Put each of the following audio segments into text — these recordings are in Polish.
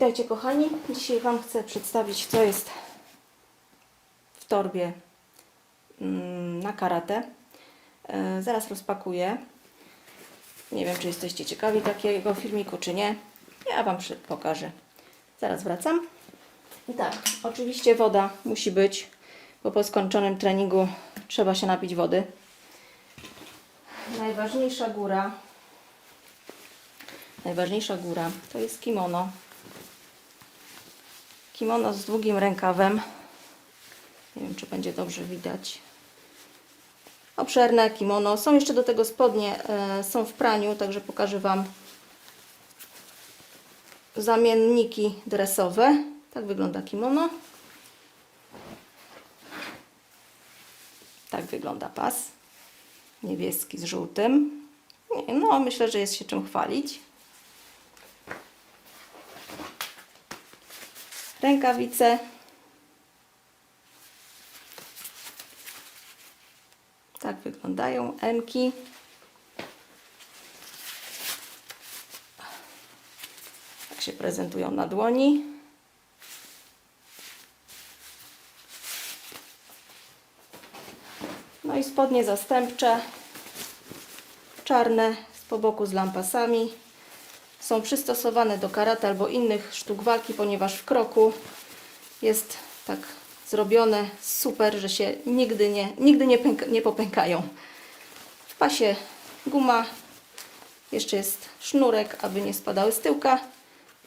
Witajcie kochani. Dzisiaj Wam chcę przedstawić, co jest w torbie mm, na karate. Zaraz rozpakuję. Nie wiem, czy jesteście ciekawi takiego filmiku, czy nie. Ja Wam pokażę. Zaraz wracam. I tak, oczywiście woda musi być, bo po skończonym treningu trzeba się napić wody. Najważniejsza góra, najważniejsza góra to jest kimono. Kimono z długim rękawem. Nie wiem, czy będzie dobrze widać. Obszerne kimono. Są jeszcze do tego spodnie, e, są w praniu, także pokażę Wam zamienniki dresowe. Tak wygląda kimono. Tak wygląda pas. Niebieski z żółtym. No, myślę, że jest się czym chwalić. Rękawice. Tak wyglądają emki. Tak się prezentują na dłoni. No i spodnie zastępcze, czarne, z po boku z lampasami. Są przystosowane do karate albo innych sztuk walki, ponieważ w kroku jest tak zrobione super, że się nigdy nie, nigdy nie, pęka, nie popękają. W pasie guma, jeszcze jest sznurek, aby nie spadały z tyłka.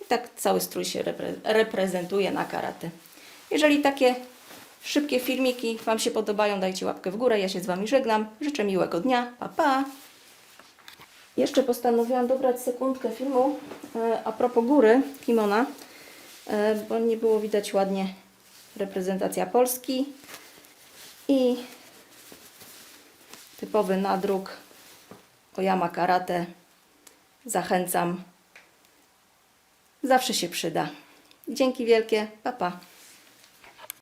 I tak cały strój się repre reprezentuje na karate. Jeżeli takie szybkie filmiki Wam się podobają, dajcie łapkę w górę. Ja się z Wami żegnam. Życzę miłego dnia. Pa, pa! Jeszcze postanowiłam dobrać sekundkę filmu e, a propos góry kimona, e, bo nie było widać ładnie reprezentacja Polski i typowy nadruk Oyama Karate. Zachęcam. Zawsze się przyda. Dzięki wielkie. Pa, pa.